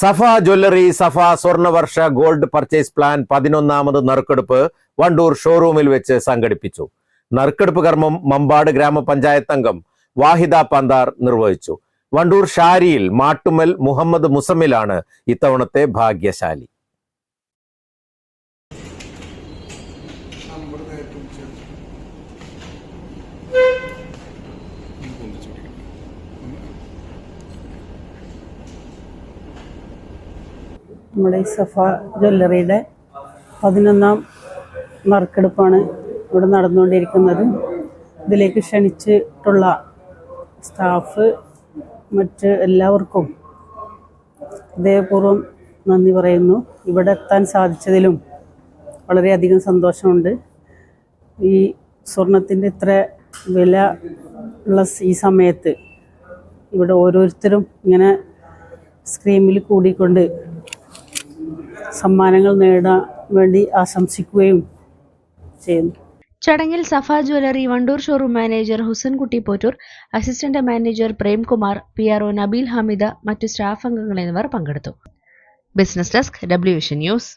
Safa jewellery Safa Swarnavarsha gold purchase plan പതിനൊന്നാമത് നറുക്കെടുപ്പ് വണ്ടൂർ ഷോറൂമിൽ വെച്ച് സംഘടിപ്പിച്ചു. നറുക്കെടുപ്പ് കർമ്മം മമ്പാട് ഗ്രാമപഞ്ചായത്ത് അംഗം വാഹിദ പന്താർ നിർവഹിച്ചു. വണ്ടൂർ ഷാരിയിൽ മാട്ടുമൽ മുഹമ്മദ് മുസമ്മിലാണ് ഇത്തവണത്തെ ഭാഗ്യശാലി. നമ്മുടെ ഈ സഫ ജ്വല്ലറിയുടെ പതിനൊന്നാം നറുക്കെടുപ്പാണ് ഇവിടെ നടന്നുകൊണ്ടിരിക്കുന്നത്. ഇതിലേക്ക് ക്ഷണിച്ചിട്ടുള്ള സ്റ്റാഫ് മറ്റ് എല്ലാവർക്കും ഹൃദയപൂർവം നന്ദി പറയുന്നു. ഇവിടെ എത്താൻ സാധിച്ചതിലും വളരെയധികം സന്തോഷമുണ്ട്. ഈ സ്വർണത്തിന്റെ ഇത്ര വില ഉള്ള ഈ സമയത്ത് ഇവിടെ ഓരോരുത്തരും ഇങ്ങനെ സ്ക്രീമിൽ കൂടിക്കൊണ്ട് സമ്മാനങ്ങൾ നേടാൻ വേണ്ടി ആശംസിക്കുകയും ചെയ്യുന്നു. ചടങ്ങിൽ Safa jewellery Wandoor showroom manager Husankutty Pottur assistant manager Premkumar P R O Nabeel Hamida മറ്റു സ്റ്റാഫ് അംഗങ്ങൾ എന്നിവർ പങ്കെടുത്തു. Business desk W vision news